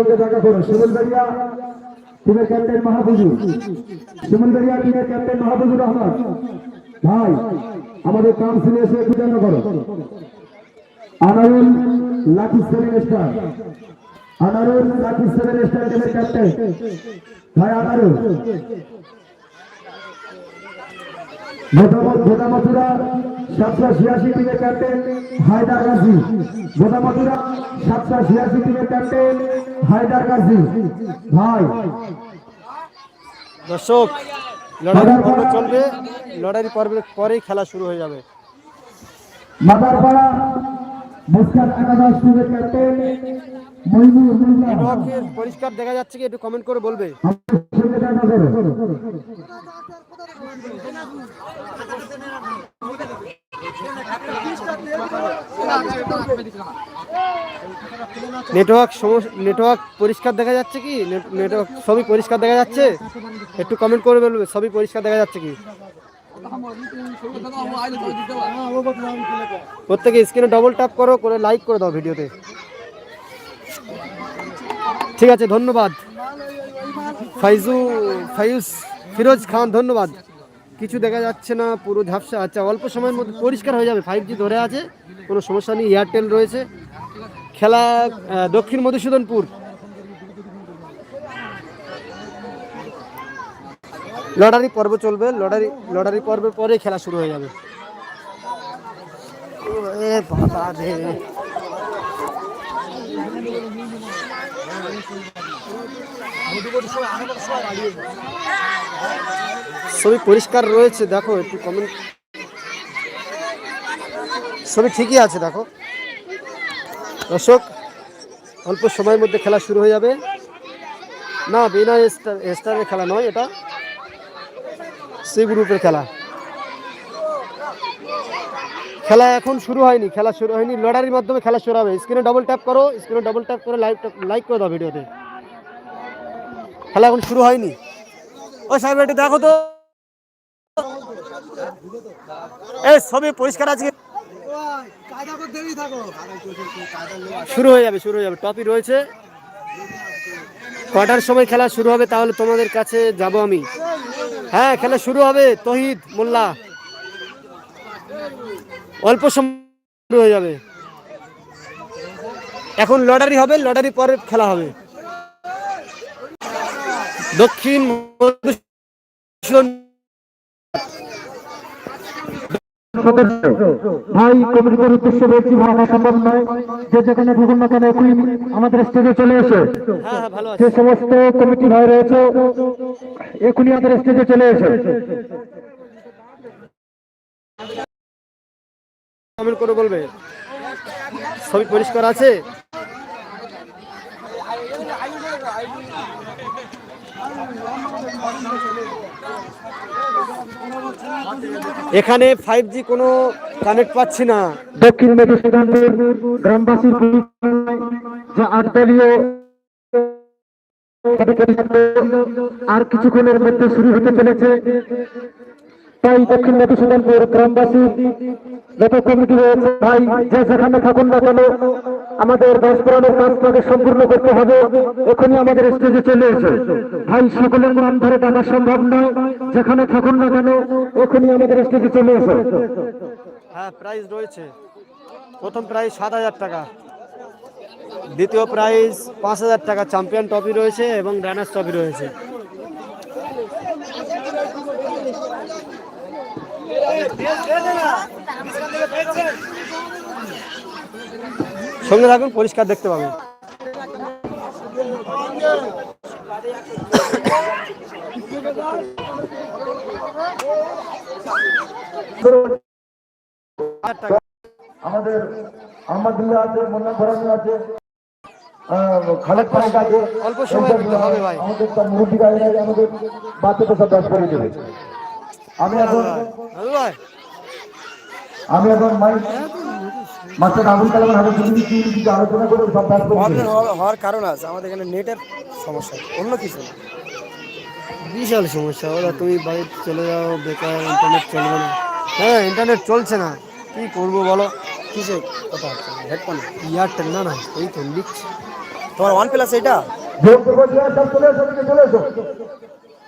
সঙ্গে দেখা করো শিমুলবাড়িয়া টিমের ক্যাপ্টেন মাহফুজুর সুমন দরিয়া, টিমের ক্যাপ্টেন মাহাবুজু রহমান। ভাই, আমাদের কাউন্সিলে এসে একটু দেখা করো। Anarul lucky seven star. Anarul lucky seven star টিমের ক্যাপ্টেন। ভাই, আনারুল। গোদামথুরা সাতশো ছিয়াশি টিমের ক্যাপ্টেন হায়দার গাজী। গোদামথুরা সাতশো ছিয়াশি টিমের ক্যাপ্টেন হায়দার গাজী। ভাই। দর্শক লড়াই পর্ব চলবে। লড়াই পর্বের পরেই খেলা শুরু হয়ে যাবে। মাদারপাড়া মুস্কান একাদশ টিমের ক্যাপ্টেন মইনুর মোল্লা নেটওয়ার্কের পরিষ্কার দেখা যাচ্ছে কি একটু কমেন্ট করে বলবে আমাদের সঙ্গে দেখা করো নেটওয়ার্ক নেটওয়ার্ক পরিষ্কার দেখা যাচ্ছে কি? নেট- নেটওয়ার্ক সবই পরিষ্কার দেখা যাচ্ছে? একটু কমেন্ট করে বলবে সবই পরিষ্কার দেখা যাচ্ছে কি? প্রত্যেকে স্ক্রিনে ডবল ট্যাপ করো, করে লাইক করে দাও ভিডিওতে ঠিক আছে, ধন্যবাদ। ফাইজু ফাইজ ফিরোজ খান, ধন্যবাদ। কিছু দেখা যাচ্ছে না, পুরো ঝাপসা আচ্ছা অল্প সময়ের মধ্যে পরিষ্কার হয়ে যাবে ফাইভ জি ধরে আছে, কোনো সমস্যা নেই এয়ারটেল রয়েছে। খেলা দক্ষিণ মধুসূদনপুর। লটারি পর্ব চলবে, লটারি লটারি পর্বের পরে খেলা শুরু হয়ে যাবে। সবই পরিষ্কার রয়েছে, দেখো, একটু কমেন্ট সবই ঠিকই আছে, দেখো। দর্শক, অল্প সময়ের মধ্যে খেলা শুরু হয়ে যাবে। না, বিনা স্টার স্টারের খেলা নয় এটা। সি গ্রুপের খেলা। খেলা এখন শুরু হয়নি খেলা শুরু হয়নি লড়ারির মাধ্যমে খেলা শুরু হবে। স্ক্রিনে ডবল ট্যাপ করো স্ক্রিনে ডবল ট্যাপ করে লাইভ লাইক করে দাও ভিডিওতে। খেলা এখন শুরু হয়নি। ও সাহেব একটু দেখো তো। এই সবই পরিষ্কার আছে? শুরু হয়ে যাবে শুরু হয়ে যাবে। টপি রয়েছে। কটার সময় খেলা শুরু হবে তাহলে তোমাদের কাছে যাব আমি। হ্যাঁ খেলা শুরু হবে। তহিদ মোল্লা। অল্প সময় হয়ে যাবে। এখন লটারি হবে লটারি পরে খেলা হবে। দক্ষিণ ভাই কমিটির উদ্দেশ্যে বলছি ভাড়া সম্ভব নয় যে যেখানে থাকুন না কেন এখনই আমাদের স্টেজে চলে এসে। হ্যাঁ হ্যাঁ যে সমস্ত কমিটি ভাই রয়েছে এখনই আমাদের স্টেজে চলে এসে। কমেন্ট করে বলবে। সবই পরিষ্কার আছে? এখানে ফাইভ জি কোনো কানেক্ট পাচ্ছি না। দক্ষিণ মধুসূদনপুর গ্রামবাসীর পরিকল্পনায় যে আর কিছুক্ষণের মধ্যে শুরু হতে চলেছে। তাই দক্ষিণ মধুসূদনপুর গ্রামবাসী যত কমিটি রয়েছে, ভাই, যে যেখানে থাকুন না কেন, আমাদের দশ পুরানোর কাজটাকে সম্পূর্ণ করতে হবে। এখনই আমাদের স্টেজে চলে এসে। ভাই, সকলের নাম ধরে ডাকা সম্ভব নয়। যেখানে থাকুন না কেন, এখনই আমাদের স্টেজে চলে এসে। হ্যাঁ প্রাইজ রয়েছে। প্রথম প্রাইজ সাত হাজার টাকা। দ্বিতীয় প্রাইজ পাঁচ হাজার টাকা। চ্যাম্পিয়ন ট্রফি রয়েছে এবং রানার্স ট্রফি রয়েছে। সঙ্গে থাকুন পরিষ্কার দেখতে পাবেন। আমাদের আহমদুল্লাহ আছে মোল্লা আছে খালেদ পাইক আছে। অল্প হবে ভাই। আমাদের মুরব্বী গাড়ি আছে আমাদের সব ব্যাস করে দেবে। আমি এখন আমি এখন মাই মাস্টার আবুল কালামের হাতে দিচ্ছি উনি কিছু আলোচনা করে সব ব্যাস করে প্রবলেম হওয়ার কারণ আছে আমাদের এখানে নেটের সমস্যা অন্য কিছু না। বিশাল সমস্যা ওরা তুমি বাড়ি চলে যাও বেকার ইন্টারনেট চলবে না। হ্যাঁ ইন্টারনেট চলছে না। কি করব বলো? কিসে কথা হচ্ছে? হেডফোনে এয়ারটেল না না এই তো লিখছি। তোমার ওয়ান প্লাস এটা চলে এসো চলে এসো।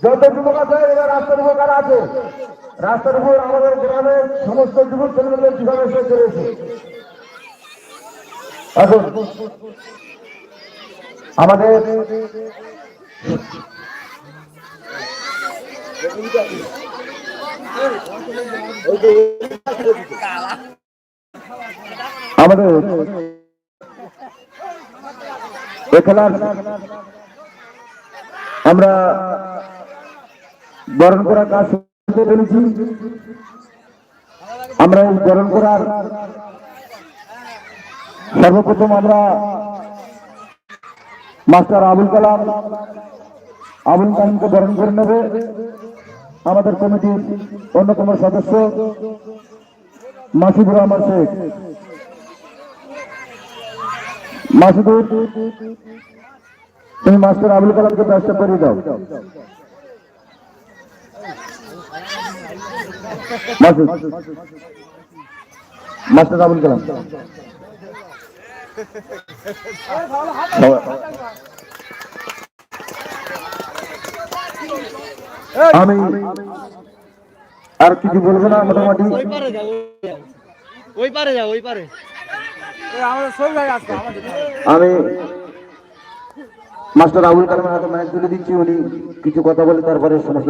যত যুবক আছে এবার রাস্তার উপর কারা আছে? রাস্তার উপর আমাদের গ্রামের সমস্ত যুবক ছেলেমেয়েদের চলে এসো আসুন। আমাদের আমাদের এ আমরা বরণ করার কাজ শুরু করেছি আমরা এই বরণ করার সর্বপ্রথম আমরা মাস্টার আবুল কালাম, আবুল কালামকে বরণ করে নেবে। আমাদের কমিটির অন্যতম সদস্য মাসিদুর রহমান শেখ। মাসুদুর, তুমি মাস্টার আবুল কালামকে ব্যবসা করে দাও। মাসুদ। মাস্টার আবুল কালাম। আমি আর কিছু বলব না মোটামুটি। ওই পারে যাও ওই পারে। আমি মাস্টার আবুল কালামের হাতে মাইক তুলে দিচ্ছি উনি কিছু কথা বলে তারপরে সমস্ত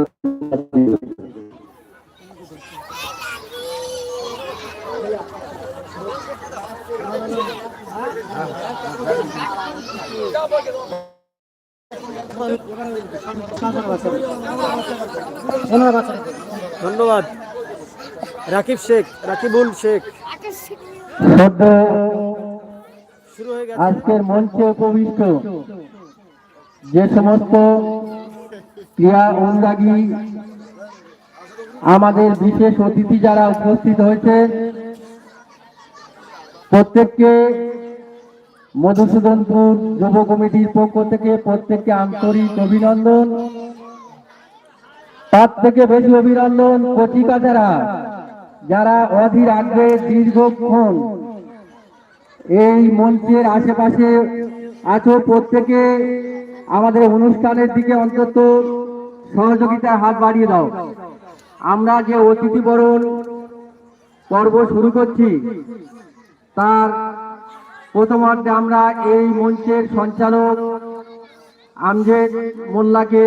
ধন্যবাদ। রাকিব শেখ রাকিবুল শেখ। আজকের মঞ্চে উপবিষ্ট যে সমস্ত ক্রিয়া অনুরাগী। আমাদের বিশেষ অতিথি যারা উপস্থিত হয়েছেন প্রত্যেককে মধুসূদনপুর যুব কমিটির পক্ষ থেকে প্রত্যেককে আন্তরিক অভিনন্দন। তার থেকে বেশি অভিনন্দন কচিকাচারা যারা অধীর আগ্রহে দীর্ঘক্ষণ এই মঞ্চের আশেপাশে আছো প্রত্যেকে আমাদের অনুষ্ঠানের দিকে অন্তত সহযোগিতার হাত বাড়িয়ে দাও। আমরা যে অতিথি বরণ পর্ব শুরু করছি তার প্রথমার্ধে আমরা এই মঞ্চের সঞ্চালক আমজেদ মোল্লাকে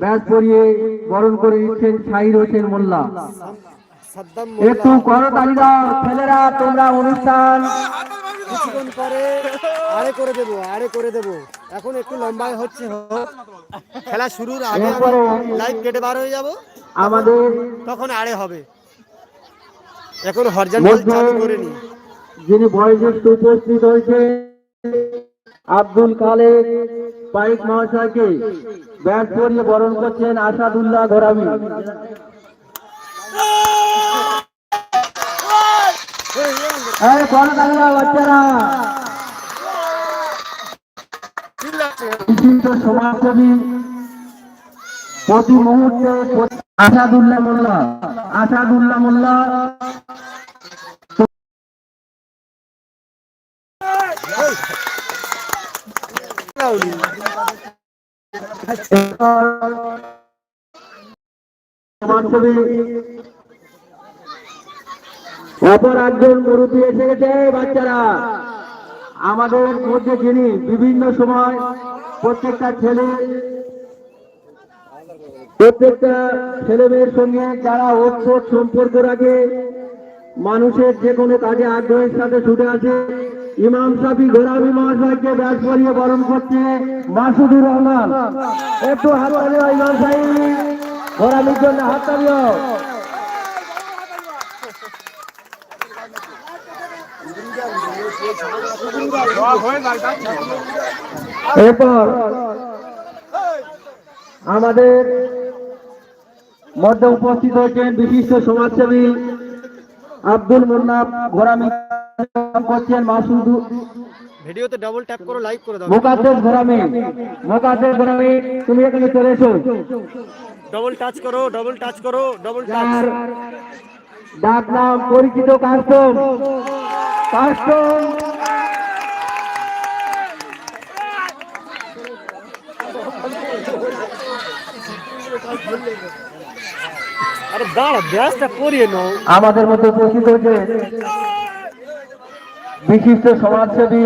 ব্যাস পরিয়ে বরণ করে নিচ্ছেন শাহির হোসেন মোল্লা। একটু করতালি দাও ছেলেরা তোমরা অনুষ্ঠান কিছুক্ষণ পরে আরে করে দেবো আরে করে দেবো। এখন একটু লম্বায় হচ্ছে খেলা শুরুর আগে লাইভ কেটে বার হয়ে যাব। আমাদের তখন আরে হবে। এখন হরজান চালু করে নি। যিনি বয়োজ্যেষ্ঠ উপস্থিত হয়েছে আব্দুল কালেক পাইক মহাশয়কে ব্যাট করিয়ে বরণ করছেন আসাদুল্লাহ ঘোরামি। বাচ্চারা বিশিষ্ট সমাজসেবী প্রতি মুহূর্তে আসাদুল্লাহ মোল্লা আসাদুল্লাহ মোল্লা। সমাজসেবী অপর একজন মুরব্বী এসে গেছে বাচ্চারা, আমাদের মধ্যে যিনি বিভিন্ন সময় প্রত্যেকটা ছেলে প্রত্যেকটা ছেলে মেয়ের সঙ্গে যারা ওৎসব সম্পর্ক রাখে, মানুষের যে কোনো কাজে আগ্রহের সাথে ছুটে আসে, ইমাম সাফি গোলামি মহাশয়কে ব্যাস পরিয়ে বরণ করছে মাসুদুর রহমান। একটু হাত ইমাম সাহেব, গোলামির জন্য হাত এরপর আমাদের মধ্যে উপস্থিত হয়েছেন বিশিষ্ট সমাজসেবী আব্দুল মুন্না ঘোরামি করছেন মাসুদ ভিডিওতে ডাবল ট্যাপ করো লাইক করে দাও। মোকাদ্দেস ঘোরামি মোকাদ্দেস ঘোরামি তুমি এখানে চলে এসো। ডবল টাচ করো ডবল টাচ করো ডবল টাচ ডাক নাম পরিচিত কাস্টম কাস্টম আরে দাঁড়া ব্যাসটা করিয়ে নাও। আমাদের মধ্যে উপস্থিত হয়েছে বিশিষ্ট সমাজসেবী,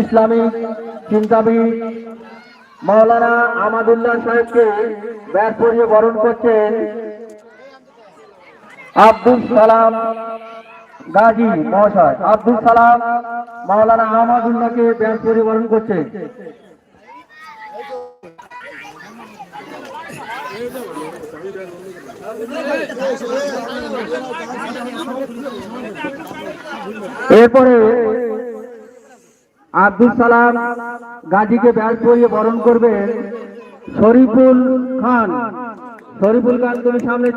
ইসলামিক চিন্তাবিদ মাওলানা আমাদুল্লাহ সাহেবকে ব্যাস পরিয়ে বরণ করছেন আব্দুল সালাম গাজী মহাশয়। আব্দুল সালাম মাওলানা আহমদুল্লাহকে ব্যাস পরিয়ে বরণ এরপরে আব্দুল সালাম গাজীকে ব্যাস পরিয়ে বরণ করবে শরীফুল খান। শরীফুল খান, তুমি সামনে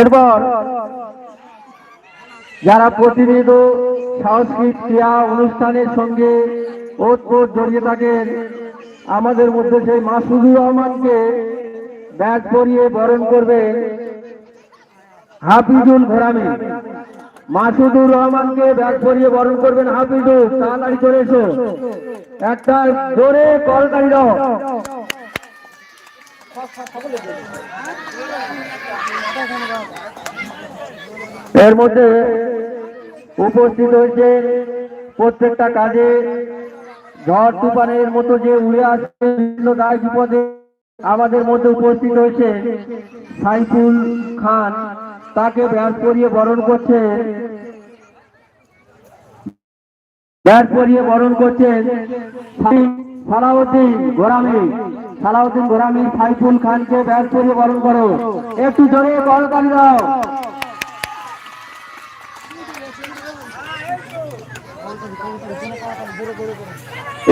এরপর যারা প্রতিনিধিত সাংস্কৃতিক ক্রিয়া অনুষ্ঠানের সঙ্গে ওতপ্রোত জড়িয়ে থাকেন আমাদের মধ্যে সেই মাসুদুর রহমানকে ব্যাগ পরিয়ে বরণ করবে হাফিজুল ঘোরামি। মাসুদুর রহমানকে ব্যাগ পরিয়ে বরণ করবেন হাফিজুল, তাড়াতাড়ি চলে এসো। একটা জোরে কলকারি দাও। এর মধ্যে উপস্থিত হয়েছে প্রত্যেকটা কাজে ঝড় তুফানের মতো যে উড়ে আসছে দায় বিপদে আমাদের মধ্যে উপস্থিত হয়েছে সাইফুল খান। তাকে ব্যাস করিয়ে বরণ করছে ব্যাস করিয়ে বরণ করছেন সালাউদ্দিন গোরামি। সালাউদ্দিন গোরামি সাইফুল খানকে ব্যাস করিয়ে বরণ করো। একটু জোরে করতালি দাও।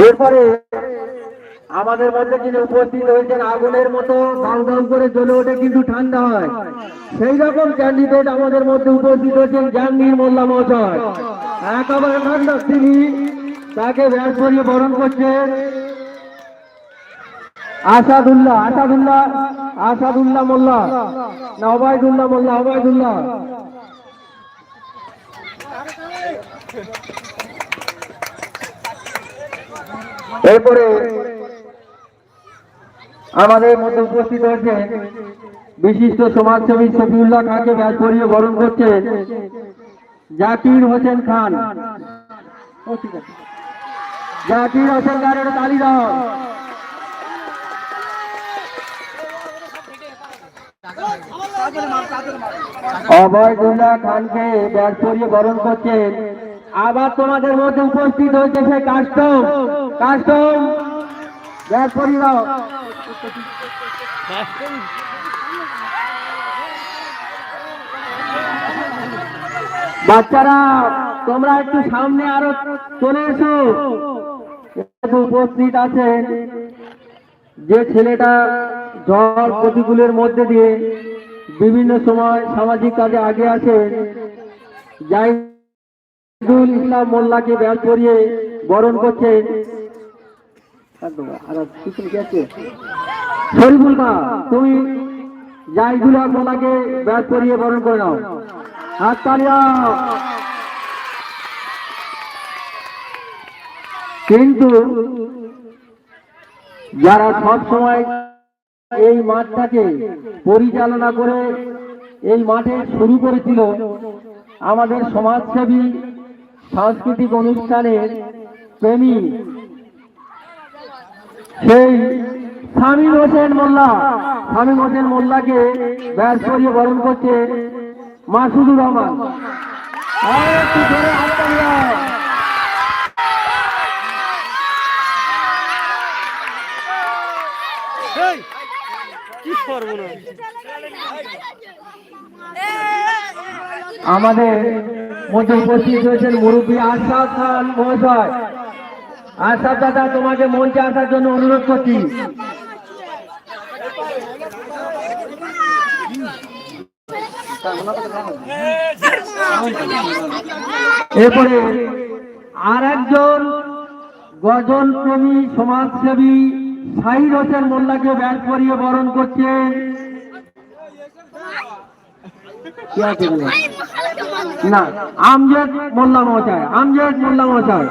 এরপরে আমাদের মধ্যে যিনি উপস্থিত হয়েছেন, আগুনের মতো দাউ করে জ্বলে ওঠে কিন্তু ঠান্ডা হয়। সেই রকম ক্যান্ডিডেট আমাদের মধ্যে উপস্থিত হয়েছেন জাহাঙ্গীর মোল্লা মহাশয়। একেবারে ঠান্ডা তিনি, তাকে ব্যাস করিয়ে বরণ করছেন আসাদুল্লাহ আসাদুল্লাহ আসাদুল্লাহ মোল্লা। না অবায়দুল্লাহ মোল্লা অবায়দুল্লাহ এরপরে আমাদের মধ্যে উপস্থিত হয়েছে বিশিষ্ট সমাজসেবী শফিউল্লাহ খানকে ব্যাস করিয়ে বরণ করছেন জাকির হোসেন খান। জাকির হোসেন খানের তালি দাও। অভয়দুল্লাহ খানকে ব্যাস করিয়ে বরণ করছেন আবার তোমাদের মধ্যে উপস্থিত হয়েছে সে কাস্টম কাস্টম ব্যাস করিয়ে দাও বাচ্চারা, তোমরা একটু সামনে আরও চলে এসো। উপস্থিত আছেন যে ছেলেটা ঝড় প্রতিকূলের মধ্যে দিয়ে বিভিন্ন সময় সামাজিক কাজে আগে আছে। যাই ইসলাম মোল্লাকে ব্যাস করিয়ে বরণ করছেন আর পিছনে কে আছে? ব্যাস করিয়ে বরণ করে নাও। হাত তালিয়া কিন্তু যারা সব সময় এই মাঠটাকে পরিচালনা করে, এই মাঠে শুরু করেছিল আমাদের সমাজসেবী, সাংস্কৃতিক অনুষ্ঠানের প্রেমী সেই শামীম হোসেন মোল্লা শামীম হোসেন মোল্লাকে ব্যাস করিয়ে বরণ করছে মাসুদুর রহমান। আমাদের মধ্যে উপস্থিত হয়েছেন মুরব্বী আশাদ খান মহাশয়। আশাদ দাদা তোমাকে মঞ্চে আসার জন্য অনুরোধ করছি। এরপরে আর একজন গজল প্রেমী সমাজসেবী সাহিদ হোসেন মোল্লাকে ব্যাগ করিয়ে বরণ করছেন? না, আমজেদ মোল্লা মহাশয়, আমজেদ মোল্লা মহাশয়।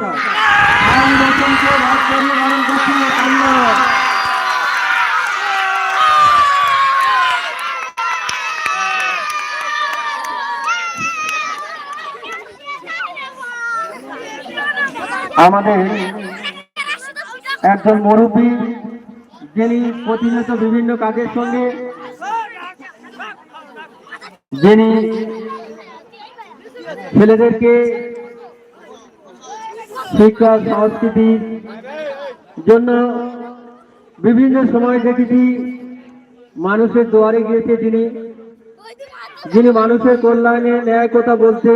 আমাদের একজন মুরব্বী যিনি প্রতিনিয়ত বিভিন্ন কাজের সঙ্গে যিনি ছেলেদেরকে শিক্ষা সংস্কৃতির জন্য বিভিন্ন সময় দেখেছি, মানুষের দুয়ারে গিয়েছে যিনি। যিনি মানুষের কল্যাণে ন্যায় কথা বলতে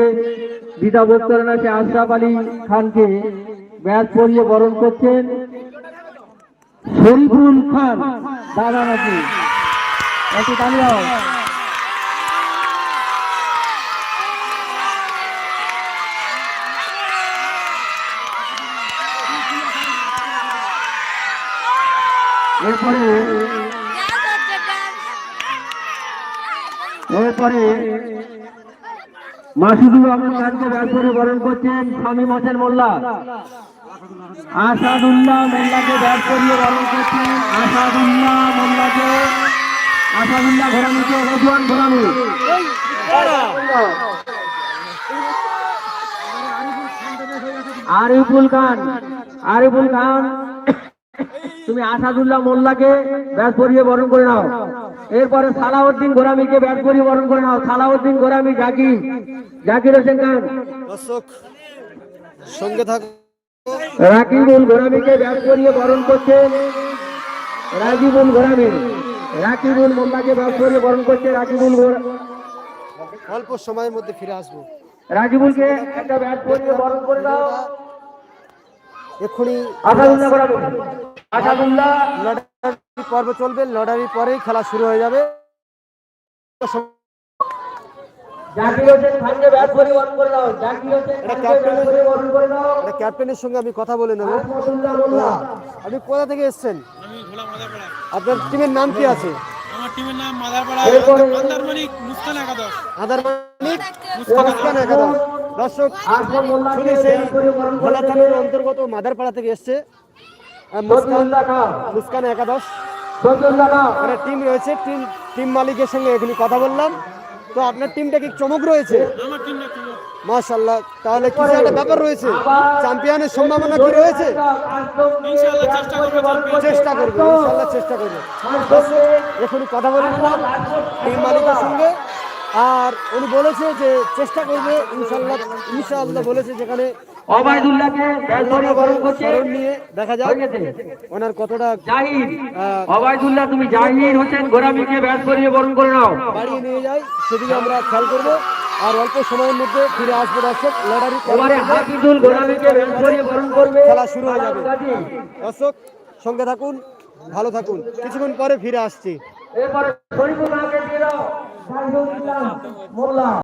দ্বিধা বোধ করে না সে আশরাফ আলী খানকে ব্যাস পরিয়ে বরণ করছেন। শরীফুল খান, দাদা নাকি? একটু এরপরে এরপরে মাসুদুর রহমান খানকে ব্যাস করে বরণ করছেন স্বামী মোসেন মোল্লা। আসাদুল্লাহ মোল্লাকে ব্যাস করিয়ে বরণ করছেন আসাদুল্লাহ মোল্লাকে। আসাদুল্লাহ ঘোরামিকে রেজওয়ান ঘোরামি আরিফুল খান আরিফুল খান। তুমি আসাদুল্লাহ মোল্লাকে ব্যাস করিয়ে বরণ করে নাও। এরপরে সালাউদ্দিন গোরামিকে ব্যাস করিয়ে বরণ করে নাও। সালাউদ্দিন গোরামি জাকির জাকির হোসেন খান। সঙ্গে থাকো। রাকিবুল গোরামিকে ব্যাস করিয়ে বরণ করছেন রাজিবুল গোরামি। রাকিবুল মোল্লাকে ব্যাস করিয়ে বরণ করছে রাকিবুল অল্প সময়ের মধ্যে ফিরে আসব। রাজিবুলকে একটা ব্যাস করিয়ে বরণ করে দাও এক্ষুনি লটারি পর্ব চলবে লটারির পরেই খেলা শুরু হয়ে যাবে। ক্যাপ্টেনের সঙ্গে আমি কথা বলে নেব। আপনি কোথা থেকে এসেছেন? আমি ভোলা আপনার টিমের নাম কি আছে? আমার টিমের নাম মাদারপাড়া। আন্দারমানিক মুস্কান একাদশ। মুস্কান একাদশ। দর্শক শুনি সেই ভোলা থানার অন্তর্গত মাদারপাড়া থেকে এসছে মুস্কান একাদশ। মানে টিম রয়েছে টিম টিম মালিকের সঙ্গে এখানে কথা বললাম। তো আপনার টিমটা কি চমক রয়েছে? আমার টিমটা ছিল মাশাল্লাহ তাহলে কিছু একটা ব্যাপার রয়েছে। চ্যাম্পিয়নের সম্ভাবনা কি রয়েছে? চেষ্টা করব champion। চেষ্টা করবে ইনশাল্লাহ চেষ্টা করবে। এখনই কথা বলে টিম মালিকের সঙ্গে আর উনি বলেছে যে চেষ্টা করবে ইনশাল্লাহ ইনশাআল্লাহ বলেছে যেখানে নিয়ে দেখা যাক ওনার কতটা অবায়দুল্লাহ তুমি জাহিদ হোসেন গোরামিকে ব্যাস করিয়ে বরণ করে নাও। বাড়িয়ে নিয়ে যায় সেদিকে আমরা খেয়াল করব। আর অল্প সময়ের মধ্যে ফিরে আসব দর্শক করবে খেলা শুরু হয়ে যাবে। দর্শক সঙ্গে থাকুন ভালো থাকুন। কিছুক্ষণ পরে ফিরে আসছি। ইসলাম মোল্লা।